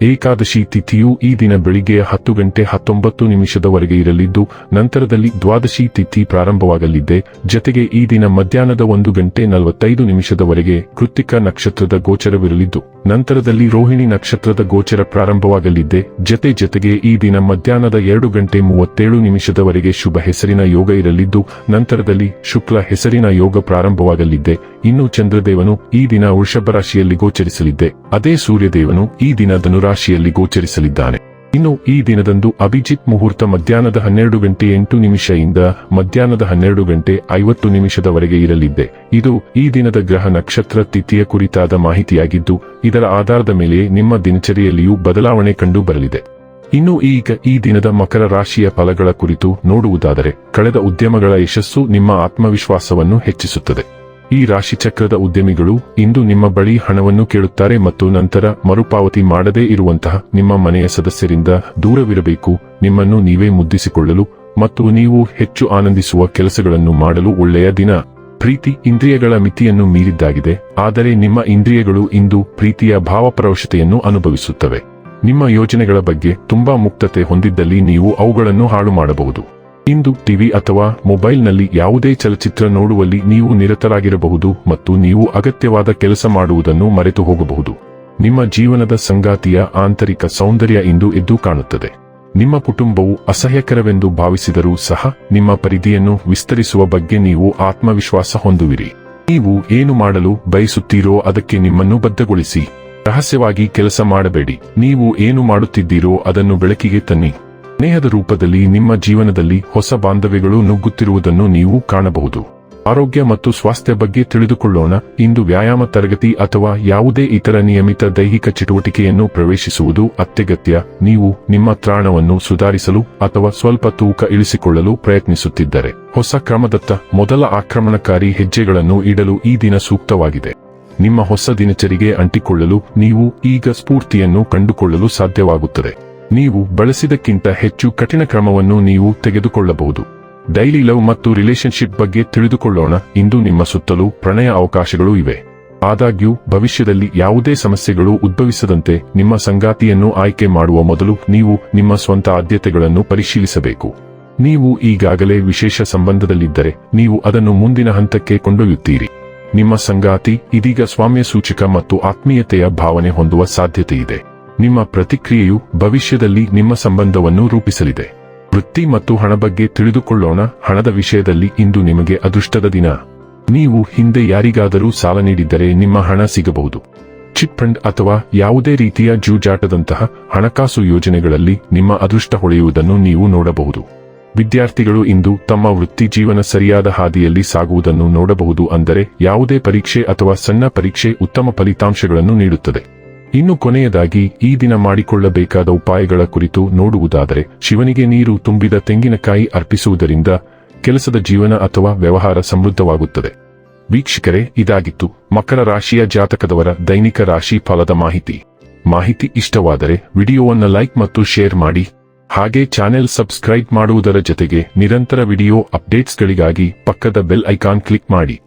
ಏಕಾದಶಿ ತಿಥಿಯು ಈ ದಿನ ಬೆಳಿಗ್ಗೆ ಹತ್ತು ಗಂಟೆ ಹತ್ತೊಂಬತ್ತು ನಿಮಿಷದವರೆಗೆ ಇರಲಿದ್ದು, ನಂತರದಲ್ಲಿ ದ್ವಾದಶಿ ತಿಥಿ ಪ್ರಾರಂಭವಾಗಲಿದ್ದೆ ಜತೆಗೆ ಈ ದಿನ ಮಧ್ಯಾಹ್ನದ ಒಂದು ಗಂಟೆ ನಲವತ್ತೈದು ನಿಮಿಷದವರೆಗೆ ಕೃತಿಕ ನಕ್ಷತ್ರದ ಗೋಚರವಿರಲಿದ್ದು, ನಂತರದಲ್ಲಿ ರೋಹಿಣಿ ನಕ್ಷತ್ರದ ಗೋಚರ ಪ್ರಾರಂಭವಾಗಲಿದೆ. ಜತೆ ಜತೆಗೆ ಈ ದಿನ ಮಧ್ಯಾಹ್ನದ ಎರಡು ಗಂಟೆ ಮೂವತ್ತೇಳು ನಿಮಿಷದವರೆಗೆ ಶುಭ ಹೆಸರಿನ ಯೋಗ ಇರಲಿದ್ದು, ನಂತರದಲ್ಲಿ ಶುಕ್ಲ ಹೆಸರಿನ ಯೋಗ ಪ್ರಾರಂಭವಾಗಲಿದ್ದೆ ಇನ್ನು ಚಂದ್ರದೇವನು ಈ ದಿನ ವೃಷಭ ರಾಶಿಯಲ್ಲಿ ಗೋಚರಿಸಲಿದ್ದೆ. ಅದೇ ಸೂರ್ಯದೇವನು ಈ ದಿನ ಧನುರಾಶಿಯಲ್ಲಿ ಗೋಚರಿಸಲಿದ್ದಾನೆ. ಇನ್ನು ಈ ದಿನದಂದು ಅಭಿಜಿತ್ ಮುಹೂರ್ತ ಮಧ್ಯಾಹ್ನದ ಹನ್ನೆರಡು ಗಂಟೆ ಎಂಟು ನಿಮಿಷದಿಂದ ಮಧ್ಯಾಹ್ನದ ಹನ್ನೆರಡು ಗಂಟೆ ಐವತ್ತು ನಿಮಿಷದವರೆಗೆ ಇರಲಿದ್ದೆ. ಇದು ಈ ದಿನದ ಗ್ರಹ ನಕ್ಷತ್ರ ತಿಥಿಯ ಕುರಿತಾದ ಮಾಹಿತಿಯಾಗಿದ್ದು, ಇದರ ಆಧಾರದ ಮೇಲೆ ನಿಮ್ಮ ದಿನಚರಿಯಲ್ಲಿಯೂ ಬದಲಾವಣೆ ಕಂಡು ಬರಲಿದೆ ಇನ್ನು ಈಗ ಈ ದಿನದ ಮಕರ ರಾಶಿಯ ಫಲಗಳ ಕುರಿತು ನೋಡುವುದಾದರೆ, ಕಳೆದ ಉದ್ಯಮಗಳ ಯಶಸ್ಸು ನಿಮ್ಮ ಆತ್ಮವಿಶ್ವಾಸವನ್ನು ಹೆಚ್ಚಿಸುತ್ತದೆ. ಈ ರಾಶಿಚಕ್ರದ ಉದ್ಯಮಿಗಳು ಇಂದು ನಿಮ್ಮ ಬಳಿ ಹಣವನ್ನು ಕೇಳುತ್ತಾರೆ ಮತ್ತು ನಂತರ ಮರುಪಾವತಿ ಮಾಡದೇ ಇರುವಂತಹ ನಿಮ್ಮ ಮನೆಯ ಸದಸ್ಯರಿಂದ ದೂರವಿರಬೇಕು. ನಿಮ್ಮನ್ನು ನೀವೇ ಮುದ್ದಿಸಿಕೊಳ್ಳಲು ಮತ್ತು ನೀವು ಹೆಚ್ಚು ಆನಂದಿಸುವ ಕೆಲಸಗಳನ್ನು ಮಾಡಲು ಒಳ್ಳೆಯ ದಿನ. ಪ್ರೀತಿ ಇಂದ್ರಿಯಗಳ ಮಿತಿಯನ್ನು ಮೀರಿದ್ದಾಗಿದೆ, ಆದರೆ ನಿಮ್ಮ ಇಂದ್ರಿಯಗಳು ಇಂದು ಪ್ರೀತಿಯ ಭಾವಪರವಶತೆಯನ್ನು ಅನುಭವಿಸುತ್ತವೆ. ನಿಮ್ಮ ಯೋಜನೆಗಳ ಬಗ್ಗೆ ತುಂಬಾ ಮುಕ್ತತೆ ಹೊಂದಿದ್ದಲ್ಲಿ ನೀವು ಅವುಗಳನ್ನು ಹಾಳು ಮಾಡಬಹುದು ಇಂದು ಟಿವಿ ಅಥವಾ ಮೊಬೈಲ್ನಲ್ಲಿ ಯಾವುದೇ ಚಲಚಿತ್ರ ನೋಡುವಲ್ಲಿ ನೀವು ನಿರತರಾಗಿರಬಹುದು ಮತ್ತು ನೀವು ಅಗತ್ಯವಾದ ಕೆಲಸ ಮಾಡುವುದನ್ನು ಮರೆತು ಹೋಗಬಹುದು. ನಿಮ್ಮ ಜೀವನದ ಸಂಗಾತಿಯ ಆಂತರಿಕ ಸೌಂದರ್ಯ ಇಂದು ಎದ್ದು ಕಾಣುತ್ತದೆ. ನಿಮ್ಮ ಕುಟುಂಬವು ಅಸಹ್ಯಕರವೆಂದು ಭಾವಿಸಿದರೂ ಸಹ ನಿಮ್ಮ ಪರಿಧಿಯನ್ನು ವಿಸ್ತರಿಸುವ ಬಗ್ಗೆ ನೀವು ಆತ್ಮವಿಶ್ವಾಸ ಹೊಂದುವಿರಿ. ನೀವು ಏನು ಮಾಡಲು ಬಯಸುತ್ತೀರೋ ಅದಕ್ಕೆ ನಿಮ್ಮನ್ನು ಬದ್ಧಗೊಳಿಸಿ. ರಹಸ್ಯವಾಗಿ ಕೆಲಸ ಮಾಡಬೇಡಿ. ನೀವು ಏನು ಮಾಡುತ್ತಿದ್ದೀರೋ ಅದನ್ನು ಬೆಳಕಿಗೆ ತನ್ನಿ. ಸ್ನೇಹದ ರೂಪದಲ್ಲಿ ನಿಮ್ಮ ಜೀವನದಲ್ಲಿ ಹೊಸ ಬಾಂಧವ್ಯಗಳು ನುಗ್ಗುತ್ತಿರುವುದನ್ನು ನೀವು ಕಾಣಬಹುದು. ಆರೋಗ್ಯ ಮತ್ತು ಸ್ವಾಸ್ಥ್ಯ ಬಗ್ಗೆ ತಿಳಿದುಕೊಳ್ಳೋಣ. ಇಂದು ವ್ಯಾಯಾಮ ತರಗತಿ ಅಥವಾ ಯಾವುದೇ ಇತರ ನಿಯಮಿತ ದೈಹಿಕ ಚಟುವಟಿಕೆಯನ್ನು ಪ್ರವೇಶಿಸುವುದು ಅತ್ಯಗತ್ಯ. ನೀವು ನಿಮ್ಮ ತ್ರಾಣವನ್ನು ಸುಧಾರಿಸಲು ಅಥವಾ ಸ್ವಲ್ಪ ತೂಕ ಇಳಿಸಿಕೊಳ್ಳಲು ಪ್ರಯತ್ನಿಸುತ್ತಿದ್ದರೆ ಹೊಸ ಕ್ರಮದತ್ತ ಮೊದಲ ಆಕ್ರಮಣಕಾರಿ ಹೆಜ್ಜೆಗಳನ್ನು ಇಡಲು ಈ ದಿನ ಸೂಕ್ತವಾಗಿದೆ. ನಿಮ್ಮ ಹೊಸ ದಿನಚರಿಗೆ ಅಂಟಿಕೊಳ್ಳಲು ನೀವು ಈಗ ಸ್ಫೂರ್ತಿಯನ್ನು ಕಂಡುಕೊಳ್ಳಲು ಸಾಧ್ಯವಾಗುತ್ತದೆ. ನೀವು ಬಳಸಿದಕ್ಕಿಂತ ಹೆಚ್ಚು ಕಠಿಣ ಕ್ರಮವನ್ನು ನೀವು ತೆಗೆದುಕೊಳ್ಳಬಹುದು. ಡೈಲಿ ಲವ್ ಮತ್ತು ರಿಲೇಶನ್ಶಿಪ್ ಬಗ್ಗೆ ತಿಳಿದುಕೊಳ್ಳೋಣ. ಇಂದು ನಿಮ್ಮ ಸುತ್ತಲೂ ಪ್ರಣಯ ಅವಕಾಶಗಳು ಇವೆ. ಆದಾಗ್ಯೂ, ಭವಿಷ್ಯದಲ್ಲಿ ಯಾವುದೇ ಸಮಸ್ಯೆಗಳು ಉದ್ಭವಿಸದಂತೆ ನಿಮ್ಮ ಸಂಗಾತಿಯನ್ನು ಆಯ್ಕೆ ಮಾಡುವ ಮೊದಲು ನೀವು ನಿಮ್ಮ ಸ್ವಂತ ಆದ್ಯತೆಗಳನ್ನು ಪರಿಶೀಲಿಸಬೇಕು. ನೀವು ಈಗಾಗಲೇ ವಿಶೇಷ ಸಂಬಂಧದಲ್ಲಿದ್ದರೆ ನೀವು ಅದನ್ನು ಮುಂದಿನ ಹಂತಕ್ಕೆ ಕೊಂಡೊಯ್ಯುತ್ತೀರಿ. ನಿಮ್ಮ ಸಂಗಾತಿ ಇದೀಗ ಸ್ವಾಮ್ಯ ಸೂಚಕ ಮತ್ತು ಆತ್ಮೀಯತೆಯ ಭಾವನೆ ಹೊಂದುವ ಸಾಧ್ಯತೆಯಿದೆ. ನಿಮ್ಮ ಪ್ರತಿಕ್ರಿಯೆಯು ಭವಿಷ್ಯದಲ್ಲಿ ನಿಮ್ಮ ಸಂಬಂಧವನ್ನು ರೂಪಿಸಲಿದೆ. ವೃತ್ತಿ ಮತ್ತು ಹಣ ಬಗ್ಗೆ ತಿಳಿದುಕೊಳ್ಳೋಣ. ಹಣದ ವಿಷಯದಲ್ಲಿ ಇಂದು ನಿಮಗೆ ಅದೃಷ್ಟದ ದಿನ. ನೀವು ಹಿಂದೆ ಯಾರಿಗಾದರೂ ಸಾಲ ನೀಡಿದ್ದರೆ ನಿಮ್ಮ ಹಣ ಸಿಗಬಹುದು. ಚಿಟ್ ಫಂಡ್ ಅಥವಾ ಯಾವುದೇ ರೀತಿಯ ಜೂಜಾಟದಂತಹ ಹಣಕಾಸು ಯೋಜನೆಗಳಲ್ಲಿ ನಿಮ್ಮ ಅದೃಷ್ಟ ಹೊಳೆಯುವುದನ್ನು ನೀವು ನೋಡಬಹುದು. ವಿದ್ಯಾರ್ಥಿಗಳು ಇಂದು ತಮ್ಮ ವೃತ್ತಿ ಜೀವನ ಸರಿಯಾದ ಹಾದಿಯಲ್ಲಿ ಸಾಗುವುದನ್ನು ನೋಡಬಹುದು ಅಂದರೆ ಯಾವುದೇ ಪರೀಕ್ಷೆ ಅಥವಾ ಸಣ್ಣ ಪರೀಕ್ಷೆ ಉತ್ತಮ ಫಲಿತಾಂಶಗಳನ್ನು ನೀಡುತ್ತದೆ. ಇನ್ನು ಕೊನೆಯದಾಗಿ ಈ ದಿನ ಮಾಡಿಕೊಳ್ಳಬೇಕಾದ ಉಪಾಯಗಳ ಕುರಿತು ನೋಡುವುದಾದರೆ, ಶಿವನಿಗೆ ನೀರು ತುಂಬಿದ ತೆಂಗಿನಕಾಯಿ ಅರ್ಪಿಸುವುದರಿಂದ ಕೆಲಸದ ಜೀವನ ಅಥವಾ ವ್ಯವಹಾರ ಸಮೃದ್ಧವಾಗುತ್ತದೆ. ವೀಕ್ಷಕರೇ, ಇದಾಗಿತ್ತು ಮಕರ ರಾಶಿಯ ಜಾತಕದವರ ದೈನಿಕ ರಾಶಿ ಫಲದ ಮಾಹಿತಿ. ಮಾಹಿತಿ ಇಷ್ಟವಾದರೆ ವಿಡಿಯೋವನ್ನು ಲೈಕ್ ಮತ್ತು ಶೇರ್ ಮಾಡಿ. ಹಾಗೆ ಚಾನೆಲ್ ಸಬ್ಸ್ಕ್ರೈಬ್ ಮಾಡುವುದರ ಜೊತೆಗೆ ನಿರಂತರ ವಿಡಿಯೋ ಅಪ್ಡೇಟ್ಸ್ಗಳಿಗಾಗಿ ಪಕ್ಕದ ಬೆಲ್ ಐಕಾನ್ ಕ್ಲಿಕ್ ಮಾಡಿ.